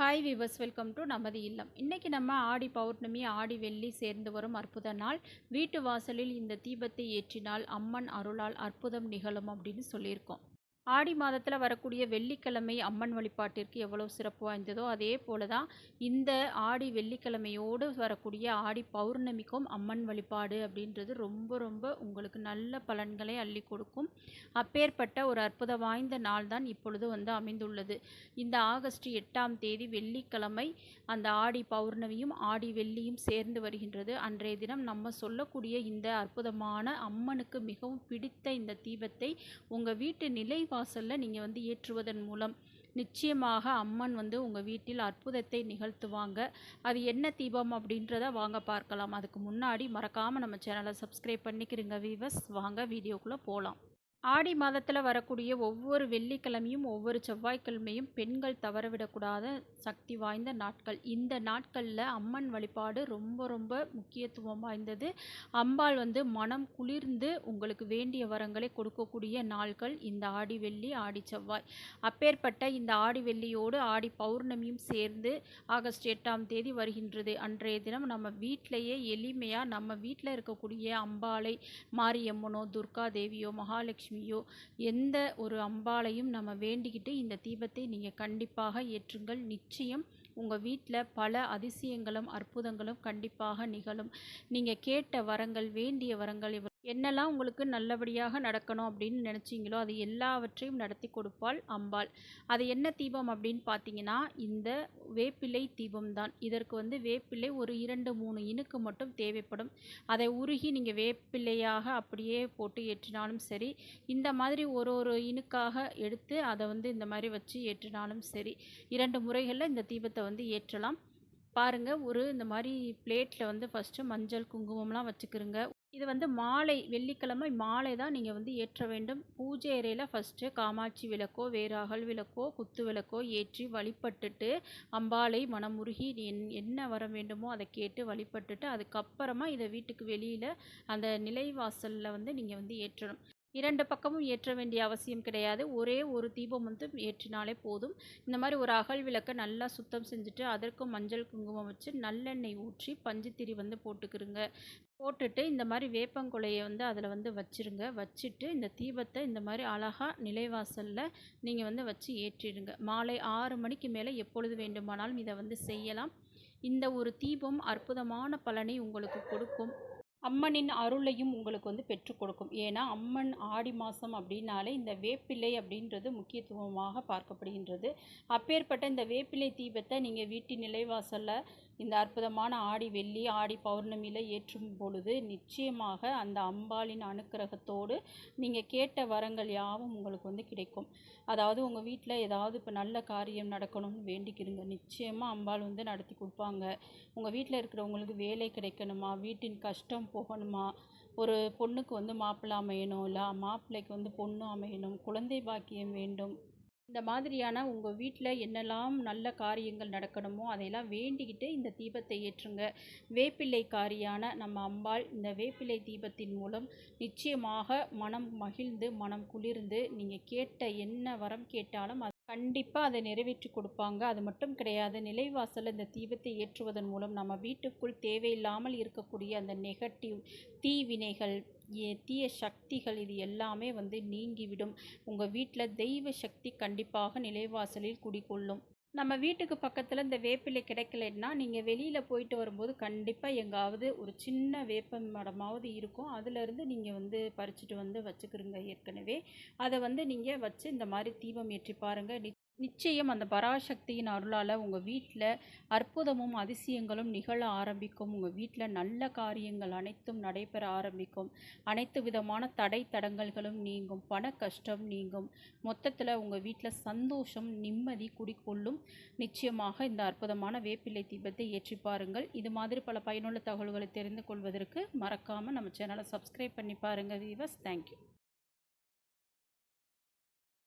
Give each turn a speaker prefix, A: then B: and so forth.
A: Hi viewers welcome to நமது இல்லம். இன்றைக்கி நம்ம ஆடி பௌர்ணமி ஆடி வெள்ளி சேர்ந்து வரும் அற்புத நாள். வீட்டு வாசலில் இந்த தீபத்தை ஏற்றினால் அம்மன் அருளால் அற்புதம் நிகழும் அப்படின்னு சொல்லியிருக்கோம். ஆடி மாதத்தில் வரக்கூடிய வெள்ளிக்கிழமை அம்மன் வழிபாட்டிற்கு எவ்வளோ சிறப்பு வாய்ந்ததோ அதே போல தான் இந்த ஆடி வெள்ளிக்கிழமையோடு வரக்கூடிய ஆடி பௌர்ணமிக்கும் அம்மன் வழிபாடு அப்படின்றது ரொம்ப ரொம்ப உங்களுக்கு நல்ல பலன்களை அள்ளி கொடுக்கும். அப்பேற்பட்ட ஒரு அற்புத வாய்ந்த நாள் தான் இப்பொழுது வந்து அமைந்துள்ளது. இந்த ஆகஸ்ட் எட்டாம் தேதி வெள்ளிக்கிழமை அந்த ஆடி பௌர்ணமியும் ஆடி வெள்ளியும் சேர்ந்து வருகின்றது. அன்றைய தினம் நம்ம சொல்லக்கூடிய இந்த அற்புதமான அம்மனுக்கு மிகவும் பிடித்த இந்த தீபத்தை உங்கள் வீட்டு நிலை வாசலில் நீங்கள் வந்து ஏற்றுவதன் மூலம் நிச்சயமாக அம்மன் வந்து உங்கள் வீட்டில் அற்புதத்தை நிகழ்த்துவாங்க. அது என்ன தீபம் அப்படின்றத வாங்க பார்க்கலாம். அதுக்கு முன்னாடி மறக்காமல் நம்ம சேனலை சப்ஸ்கிரைப் பண்ணிக்கிறீங்க வீவர்ஸ் வாங்க வீடியோக்குள்ளே போகலாம் ஆடி மாதத்தில் வரக்கூடிய ஒவ்வொரு வெள்ளிக்கிழமையும் ஒவ்வொரு செவ்வாய்க்கிழமையும் பெண்கள் தவறவிடக்கூடாத சக்தி வாய்ந்த நாட்கள். இந்த நாட்களில் அம்மன் வழிபாடு ரொம்ப ரொம்ப முக்கியத்துவம் வாய்ந்தது. அம்பாள் வந்து மனம் குளிர்ந்து உங்களுக்கு வேண்டிய வரங்களை கொடுக்கக்கூடிய நாட்கள் இந்த ஆடி வெள்ளி ஆடி செவ்வாய். அப்பேற்பட்ட இந்த ஆடி வெள்ளியோடு ஆடி பௌர்ணமியும் சேர்ந்து ஆகஸ்ட் எட்டாம் தேதி வருகின்றது. அன்றைய தினம் நம்ம வீட்டிலையே எளிமையாக நம்ம வீட்டில் இருக்கக்கூடிய அம்பாளை மாரியம்மனோ துர்கா தேவியோ மகாலட்சுமி லக்ஷ்மியோ எந்த ஒரு அம்பாளையும் நம்ம வேண்டிக்கிட்டு இந்த தீபத்தை நீங்கள் கண்டிப்பாக ஏற்றுங்கள். நிச்சயம் உங்கள் வீட்டில் பல அதிசயங்களும் அற்புதங்களும் கண்டிப்பாக நிகழும். நீங்கள் கேட்ட வரங்கள் வேண்டிய வரங்கள் என்னெல்லாம் உங்களுக்கு நல்லபடியாக நடக்கணும் அப்படின்னு நினச்சிங்களோ அது எல்லாவற்றையும் நடத்தி கொடுப்பாள் அம்பாள். அது என்ன தீபம் அப்படின்னு பார்த்தீங்கன்னா இந்த வேப்பிலை தீபம் தான் இதற்கு வந்து வேப்பிலை ஒரு இரண்டு மூணு இனுக்கு மட்டும் தேவைப்படும். அதை உருகி நீங்கள் வேப்பிலையாக அப்படியே போட்டு ஏற்றினாலும் சரி இந்த மாதிரி ஒரு ஒரு இனுக்காக எடுத்து அதை வந்து இந்த மாதிரி வச்சு ஏற்றினாலும் சரி இரண்டு முறைகளில் இந்த தீபத்தை வந்து ஏற்றலாம். பாருங்கள் ஒரு இந்த மாதிரி பிளேட்டில் வந்து ஃபஸ்ட்டு மஞ்சள் குங்குமம்லாம் வச்சுக்கிறோங்க இது வந்து மாலை வெள்ளிக்கிழமை மாலை தான் நீங்கள் வந்து ஏற்ற வேண்டும். பூஜை அறையில் ஃபஸ்ட்டு காமாட்சி விளக்கோ வேறு அகல் விளக்கோ குத்து விளக்கோ ஏற்றி வழிபட்டுட்டு அம்பாளை மனமுருகி என் என்ன வர வேண்டுமோ அதை கேட்டு வழிபட்டுட்டு அதுக்கப்புறமா இதை வீட்டுக்கு வெளியில் அந்த நிலைவாசலில் வந்து நீங்கள் வந்து ஏற்றணும். இரண்டு பக்கமும் ஏற்ற வேண்டிய அவசியம் கிடையாது. ஒரே ஒரு தீபம் வந்து ஏற்றினாலே போதும். இந்த மாதிரி ஒரு அகல் விளக்கை நல்லா சுத்தம் செஞ்சுட்டு அதற்கும் மஞ்சள் குங்குமம் வச்சு நல்லெண்ணெய் ஊற்றி பஞ்சுத்திரி வந்து போட்டுக்கிறோங்க போட்டுட்டு இந்த மாதிரி வேப்பங்குலையை வந்து அதில் வந்து வச்சுருங்க. வச்சுட்டு இந்த தீபத்தை இந்த மாதிரி அழகாக நிலைவாசலில் நீங்கள் வந்து வச்சு ஏற்றிடுங்க. மாலை ஆறு மணிக்கு மேலே எப்பொழுது வேண்டுமானாலும் இதை வந்து செய்யலாம். இந்த ஒரு தீபம் அற்புதமான பலனை உங்களுக்கு கொடுக்கும். அம்மனின் அருளையும் உங்களுக்கு வந்து பெற்றுக் கொடுக்கும். ஏன்னா அம்மன் ஆடி மாதம் அப்படின்னாலே இந்த வேப்பிலை அப்படின்றது முக்கியத்துவமாக பார்க்கப்படுகின்றது. அப்பேற்பட்ட இந்த வேப்பிலை தீபத்தை நீங்கள் வீட்டின் நிலைவாசலில் இந்த அற்புதமான ஆடி வெள்ளி ஆடி பௌர்ணமியில் ஏற்றும் பொழுது நிச்சயமாக அந்த அம்பாளின் அனுக்கிரகத்தோடு நீங்கள் கேட்ட வரங்கள் யாவும் உங்களுக்கு வந்து கிடைக்கும். அதாவது உங்கள் வீட்டில் ஏதாவது இப்போ நல்ல காரியம் நடக்கணும்னு வேண்டிக்கிறங்க நிச்சயமாக அம்பாள் வந்து நடத்தி கொடுப்பாங்க. உங்கள் வீட்டில் இருக்கிறவங்களுக்கு வேலை கிடைக்கணுமா? வீட்டின் கஷ்டம் போகணுமா? ஒரு பொண்ணுக்கு வந்து மாப்பிள்ளை அமையணும் இல்லை மாப்பிள்ளைக்கு வந்து பொண்ணு அமையணும் குழந்தை பாக்கியம் வேண்டும். இந்த மாதிரியான உங்கள் வீட்டில் என்னெல்லாம் நல்ல காரியங்கள் நடக்கணுமோ அதையெல்லாம் வேண்டிக்கிட்டு இந்த தீபத்தை ஏற்றுங்க. வேப்பிள்ளை காரியான நம்ம அம்பாள் இந்த வேப்பிள்ளை தீபத்தின் மூலம் நிச்சயமாக மனம் மகிழ்ந்து மனம் குளிர்ந்து நீங்கள் கேட்ட என்ன வரம் கேட்டாலும் அது கண்டிப்பாக அதை நிறைவேற்றி கொடுப்பாங்க. அது மட்டும் கிடையாது நிலைவாசல் இந்த தீபத்தை ஏற்றுவதன் மூலம் நம்ம வீட்டுக்குள் தேவையில்லாமல் இருக்கக்கூடிய அந்த நெகட்டிவ் தீவினைகள் தீய சக்திகள் இது எல்லாமே வந்து நீங்கிவிடும். உங்கள் வீட்டில் தெய்வ சக்தி கண்டிப்பாக நிலைவாசலில் குடிகொள்ளும். நம்ம வீட்டுக்கு பக்கத்தில் இந்த வேப்பிலை கிடைக்கலன்னா நீங்கள் வெளியில் போயிட்டு வரும்போது கண்டிப்பாக எங்காவது ஒரு சின்ன வேப்ப மரமாவது இருக்கும். அதிலிருந்து நீங்கள் வந்து பறிச்சுட்டு வந்து வச்சுக்கிறோங்க ஏற்கனவே. அதை வந்து நீங்கள் வச்சு இந்த மாதிரி தீபம் ஏற்றி பாருங்கள் நிச்சயம் அந்த பராசக்தியின் அருளால் உங்கள் வீட்டில் அற்புதமும் அதிசயங்களும் நிகழ ஆரம்பிக்கும். உங்கள் வீட்டில் நல்ல காரியங்கள் அனைத்தும் நடைபெற ஆரம்பிக்கும். அனைத்து விதமான தடை தடங்கல்களும் நீங்கும். பண கஷ்டம் நீங்கும். மொத்தத்தில் உங்கள் வீட்டில் சந்தோஷம் நிம்மதி குடிக்கொள்ளும். நிச்சயமாக இந்த அற்புதமான வேப்பிலை தீபத்தை ஏற்றி பாருங்கள். இது மாதிரி பல பயனுள்ள தகவல்களை தெரிந்து கொள்வதற்கு மறக்காமல் நம்ம சேனலை சப்ஸ்கிரைப் பண்ணி பாருங்கள் வீவர்ஸ் தேங்க்யூ